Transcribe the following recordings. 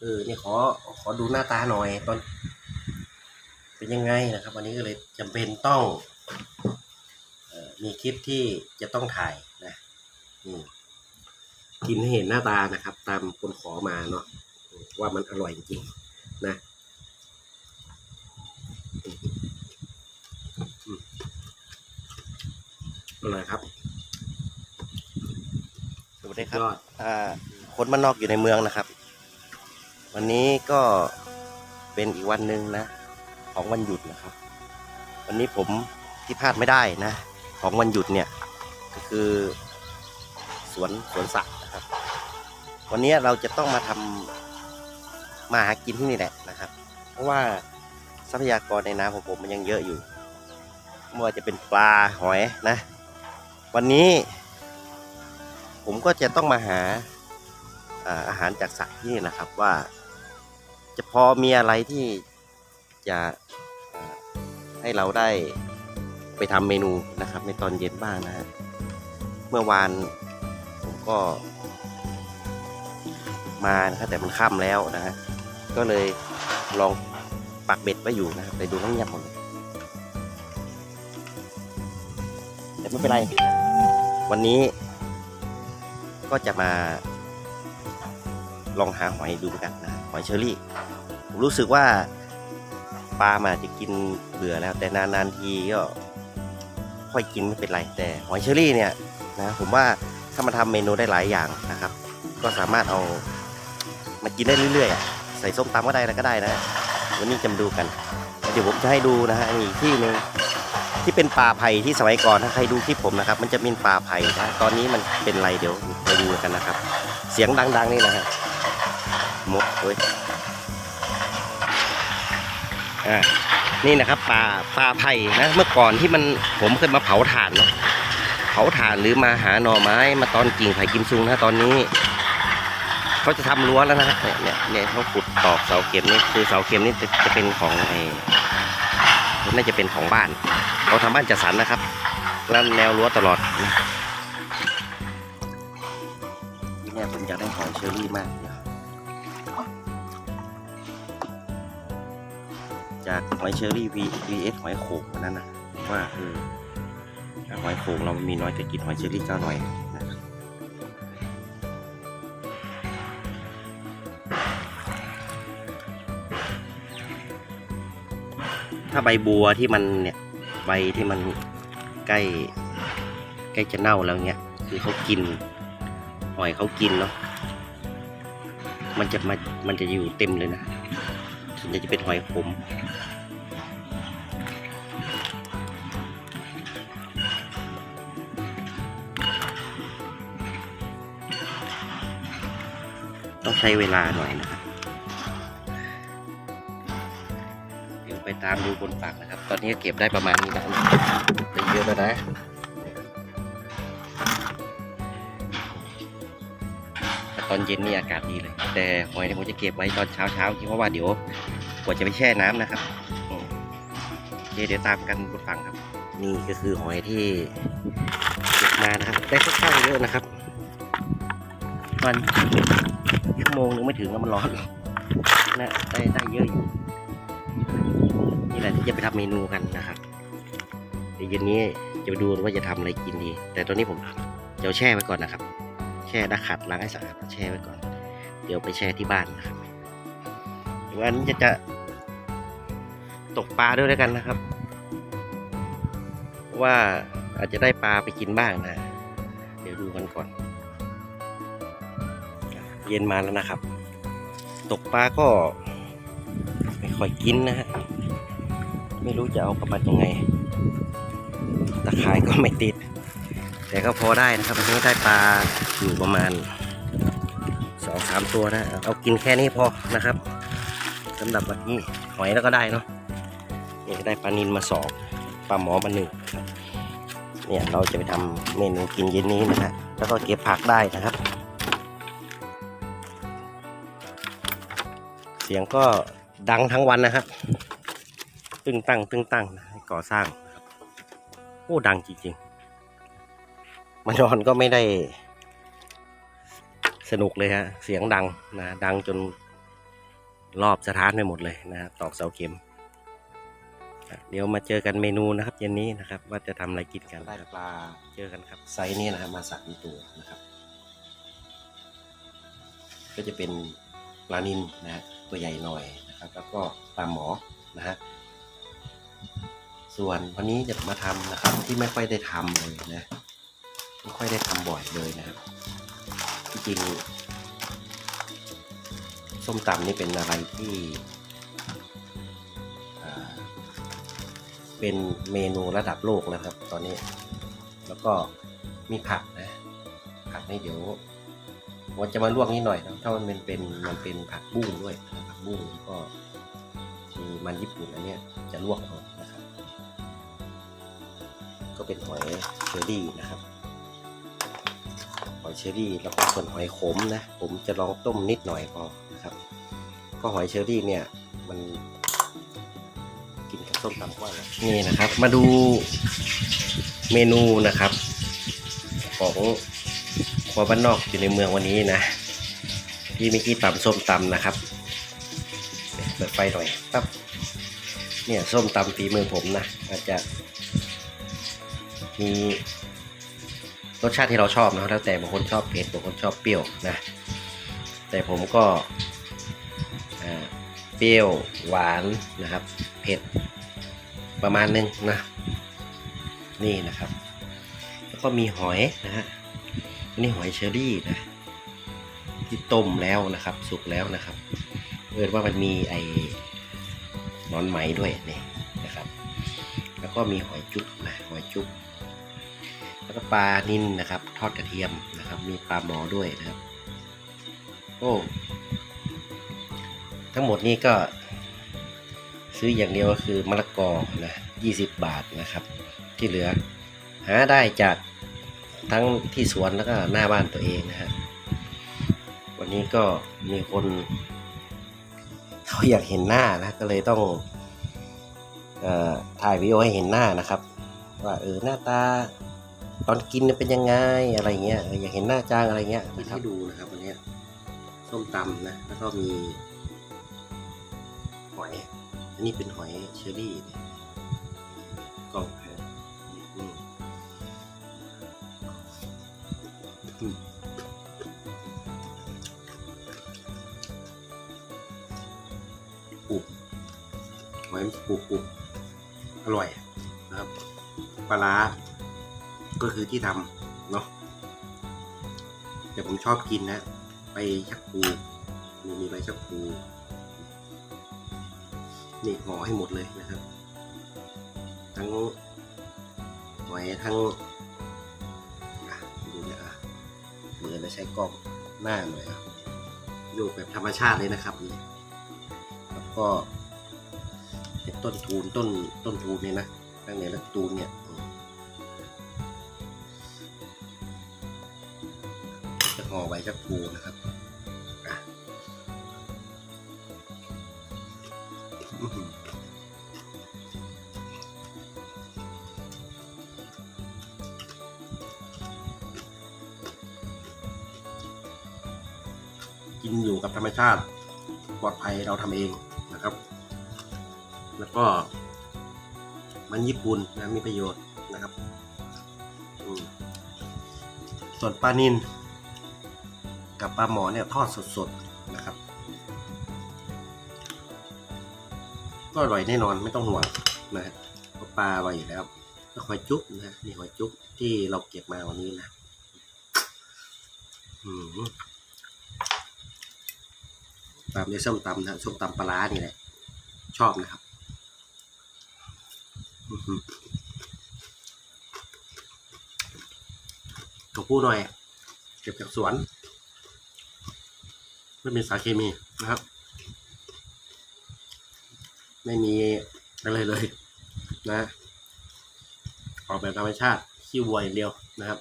เออเนี่ยขอขอดูหน้าตาหน่อยตอน เป็นยังไงนะครับ วันนี้ก็เลยจำเป็นต้องเอ่อมีคลิปที่จะต้องถ่ายนะอืมกินให้เห็นหน้าตานะครับ ตามคนขอมาเนาะว่ามันอร่อยจริงๆนะอืมอร่อยครับสวัสดีครับยอดอ่าคนบ้านนอกอยู่ในเมืองนะครับ วันนี้ก็เป็นอีกวันหนึ่งนะ ของวันหยุดนะครับ วันนี้ผมที่พลาดไม่ได้นะ ของวันหยุดเนี่ยก็คือสวนสวนสัตว์นะครับ วันนี้เราจะต้องมาทำมาหากินที่นี่แหละนะครับ เพราะว่าทรัพยากรในน้ำของผมมันยังเยอะอยู่ไม่ว่าจะเป็นปลาหอยนะ วันนี้ผมก็จะต้องมาหาอาหารจากสัตว์ที่นี่นะครับว่า จะพอมีอะไรที่จะให้เราได้ไปทำเมนูนะครับ ในตอนเย็นบ้างนะฮะเมื่อวานผมก็ มานะครับแต่มันค่ำแล้วนะฮะก็เลยลองปักเบ็ดไว้อยู่นะครับแต่ดูต้องเงียบหมดเลยแต่ไม่เป็นไร วันนี้ก็จะมาลองหาหอยดูกันนะหอยเชอรี่ รู้สึกว่าปลามาจะกินเบื่อแล้ว แต่นานๆทีก็ค่อยกินไม่เป็นไรแต่หอยเชอรี่เนี่ยนะผมว่าถ้ามาทำเมนูได้หลายอย่างนะครับ ก็สามารถเอามากินได้เรื่อยๆ ใส่ส้มตำก็ได้แล้วก็ได้นะ วันนี้จะมาดูกัน เดี๋ยวผมจะให้ดูนะฮะมีอีกที่หนึ่งที่เป็นป่าไผ่ที่สมัยก่อนถ้าใครดูคลิปผมนะครับ มันจะเป็นป่าไผ่นะตอนนี้มันเป็นไรเดี๋ยวไปดูกันนะครับ เสียงดัง ๆ นี่นะฮะมดเว้ย อ่านี่นะครับป่าป่าไผ่นะเมื่อก่อนที่มันผมเคยมาเผาถ่านเนาะเผาถ่านหรือมาหาหน่อไม้มาตอนกิ่งไผ่กิมซุงนะตอนนี้เขาจะทำรั้วแล้วนะฮะเนี่ยเนี่ยเนี่ยเขาขุดตอกเสาเข็มนี่คือเสาเข็มนี่จะจะเป็นของไอ้น่าจะเป็นของบ้านเขาทำบ้านจัดสรรนะครับแล้วแนวรั้วตลอดเนี่ยผมอยากได้หอยเชอรี่มากเดี๋ย จากหอยเชอรี่ vs หอยโขงวันนั้นนะว่าเออหอยโขงเรามีน้อยแต่กินหอยเชอรี่ก็อร่อยนะครับถ้าใบบัวที่มันเนี่ยใบที่มันใกล้ใกล้จะเน่าแล้วเนี่ยคือเขากินหอยเขากินเนาะมันจะมามันจะอยู่เต็มเลยนะส่วนใหญ่จะเป็นหอยขม ต้องใช้เวลาหน่อยนะครับเดี๋ยวไปตามดูบนฝั่งนะครับ ตอนนี้เก็บได้ประมาณนี้แล้วได้เยอะแล้วนะตอนเย็นนี่อากาศดีเลย แต่หอยนี่ผมจะเก็บไว้ตอนเช้าเช้าเพราะว่าเดี๋ยวกว่าจะไปแช่น้ำนะครับโอเคเดี๋ยวตามกันบนฝั่งครับ นี่ก็คือหอยที่เก็บมานะครับ ได้ค่อนข้างเยอะนะครับมัน ชั่วโมงนึงไม่ถึงแล้วมันร้อนนะได้ได้เยอะอยู่นี่แหละที่จะไปทำเมนูกันนะครับเดี๋ยวเย็นนี้จะไปดูว่าจะทำอะไรกินดี แต่ตอนนี้ผมจะแช่ไว้ก่อนนะครับ แช่ดักขัดล้างให้สะอาดแช่ไว้ก่อน เดี๋ยวไปแช่ที่บ้านนะครับวันนี้จะจะตกปลาด้วยแล้วกันนะครับ ว่าอาจจะได้ปลาไปกินบ้างนะ เดี๋ยวดูกันก่อน เย็นมาแล้วนะครับ ตกปลาก็ไม่ค่อยกินนะฮะ ไม่รู้จะเอากลับมายังไง ตะข่ายก็ไม่ติด แต่ก็พอได้นะครับวันนี้ได้ปลาอยู่ประมาณสองสามตัวนะ เอากินแค่นี้พอนะครับสำหรับวันนี้หอยแล้วก็ได้เนาะนี่ได้ปลานินมาสองปลาหมอมาหนึ่งเนี่ยเราจะไปทำเมนูกินเย็นนี้นะฮะแล้วก็เก็บผักได้นะครับ เสียงก็ดังทั้งวันนะครับ ตึงตั้งตึงตั้งนะให้ก่อสร้างนะครับโอ้ดังจริงๆมานอนก็ไม่ได้ สนุกเลยฮะ เสียงดังนะดังจนรอบสถานไปหมดเลยนะครับตอกเสาเข็มอะเดี๋ยวมาเจอกันเมนูนะครับเย็นนี้นะครับ ว่าจะทำอะไรกินกันได้ปลาเจอกันครับ ไซส์นี้นะครับมาสักในตัวนะครับ ก็จะเป็นปลานินนะฮะ ตัวใหญ่หน่อยนะครับ แล้วก็ปลาหมอนะฮะส่วนวันนี้จะมาทำนะครับที่ไม่ค่อยได้ทำเลยนะไม่ค่อยได้ทำบ่อยเลยนะครับที่จริงส้มตำนี่เป็นอะไรที่เป็นเมนูระดับโลกแล้วครับ ตอนนี้ แล้วก็มีผักนะ ผักนี่เดี๋ยว ผมจะมาลวกนิดหน่อยนะถ้ามันเป็นเป็นมันเป็นผักบุ้งด้วยผักบุ้งก็มีมันญี่ปุ่นอันเนี้ยจะลวกเอานะครับ ก็เป็นหอยเชอรี่นะครับ หอยเชอรี่แล้วก็ส่วนหอยขมนะ ผมจะลองต้มนิดหน่อยพอนะครับ ก็หอยเชอรี่เนี่ยมันกินกับส้มตำก็อร่ยนี่นะครับ มาดูเมนูนะครับ ของ ครัวบ้านนอกอยู่ในเมืองวันนี้นะพี่มิกกี้ตำส้มตำนะครับเปิดไฟหน่อยปั๊บเนี่ยส้มตำฝีมือผมนะอาจจะมีรสชาติที่เราชอบนะแล้วแต่บางคนชอบเผ็ดบางคนชอบเปรี้ยวนะแต่ผมก็อ่าเปรี้ยวหวานนะครับ เผ็ดประมาณนึงนะนี่นะครับ แล้วก็มีหอยนะฮะ อันนี่หอยเชอรี่นะที่ต้มแล้วนะครับ สุกแล้วนะครับเออว่ามันมีไอ้นอนไหมด้วยนี่นะครับ แล้วก็มีหอยจุ๊บนะหอยจุ๊บแล้วก็ปลานินนะครับ ทอดกระเทียมนะครับ มีปลาหมอด้วยนะครับ โอ้ทั้งหมดนี้ก็ซื้ออย่างเดียวก็คือมะละกอนะ20 บาทนะครับ ที่เหลือหาได้จาก ทั้งที่สวนแล้วก็หน้าบ้านตัวเองนะฮะวันนี้ก็มีคนเขาอยากเห็นหน้านะก็เลยต้องอถ่ายวิดีโอให้เห็นหน้านะครับ ว่าเออหน้าตาตอนกินเป็นยังไงอะไรเงี้ยอยากเห็นหน้าจ้างอะไรเงี้ยให้ดูนะครับวันนี้ส้มตำนะ แล้วก็มี หอย อันนี้เป็นหอยเชอรี่กล่อง ปุบหอยปุบปุบอร่อยนะครับปลาร้าก็คือที่ทำเนาะแต่ผมชอบกินนะไปชักปูมีมีใบชักปูนี่ห่อให้หมดเลยนะครับ ทั้งหอยทั้งดูนะอะเหมือนจะใช้กล้องหน้าหน่อยครับโยกแบบธรรมชาติเลยนะครับนี่ ก็เห็นต้นทูนต้นต้นทูนเนี่ยนะตั้งแต่ละตูนเนี่ยจะห่อใบชะพูนะครับกินอยู่กับธรรมชาติปลอดภัยเราทำเอง แล้วก็ มันญี่ปุ่นนะมีประโยชน์นะครับส่วนปลานินกับปลาหมอเนี่ยทอดสดๆนะครับ ก็อร่อยแน่นอนไม่ต้องห่วงนะฮะเพราะปลาอร่อยอยู่แล้วก็หอยจุ๊บนะนี่หอยจุ๊บที่เราเก็บมาวันนี้นะตามด้วยส้มตำนะส้มตำปลาร้านี่แหละชอบนะครับ ตัวผู้หน่อย เก็บจากสวน ไม่มีสารเคมีนะครับ ไม่มีอะไรเลย นะออกแบบธรรมชาติขี้วัวอย่างเดียวนะครับ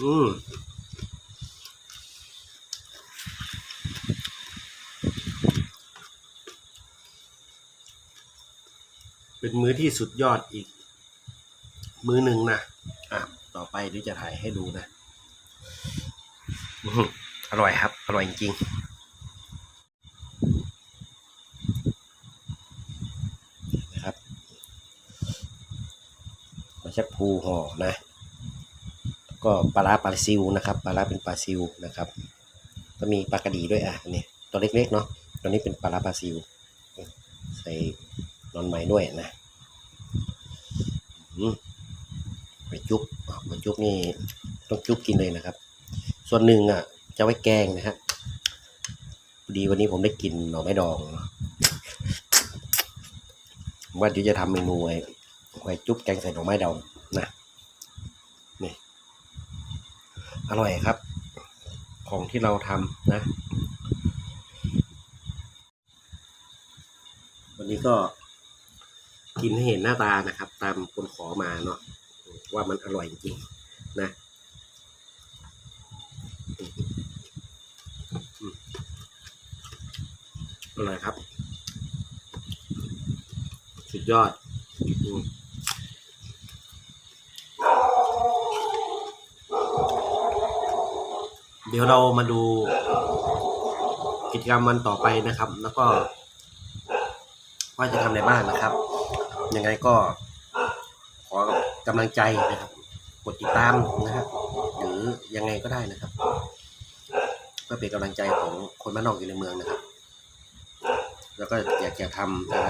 อืม เป็นมือที่สุดยอดอีก มือหนึ่งนะอะต่อไปดิจะถ่ายให้ดูนะอร่อยครับ อร่อยจริงนะครับมาชักพูห่อนะก็ปลาปลาซิวนะครับปลาเป็นปลาซิวนะครับ ก็มีปลากระดีด้วยอะนี่ตัวเล็กๆเนาะตัวนี้เป็นปลาปลาซิว ใส่ นอนไม้ด้วยนะอืมไปจุ๊บไปจุ๊บนี่ต้องจุ๊บกินเลยนะครับ ส่วนหนึ่งอะ จะไว้แกงนะฮะดีวันนี้ผมได้กินหน่อไม้ดองว่าเดี๋ยวจะทำเมนูไว้ไว้จุ๊บแกงใส่หน่อไม้ดองนะนี่อร่อยครับ ของที่เราทำนะ วันนี้ก็ กินให้เห็นหน้าตานะครับ ตามคนขอมาเนาะว่ามันอร่อยจริงนะอร่อยครับ สุดยอดอเดี๋ยวเรามาดูกิจกรรมวันต่อไปนะครับ แล้วก็ว่าจะทำอะไรบ้างนะครับ ยังไงก็ขอกำลังใจนะครับ กดติดตามนะครับหรือยังไงก็ได้นะครับเพื่อเป็นกำลังใจของคนบ้านนอกอยู่ในเมืองนะครับ แล้วก็อยากจะทำอะไร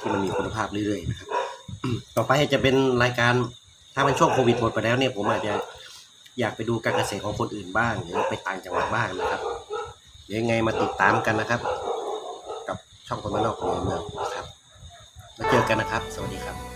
ที่มันมีคุณภาพเรื่อยๆนะครับ ต่อไปจะเป็นรายการถ้ามันช่วงโควิดหมดไปแล้วเนี่ยผมอาจจะอยากไปดูการเกษตรของคนอื่นบ้าง หรือไปต่างจังหวัดบ้างนะครับเดี๋ยวยังไงมาติดตามกันนะครับ กับช่องคนบ้านนอกของเมือง จอกันนะครับ สวัสดีครับ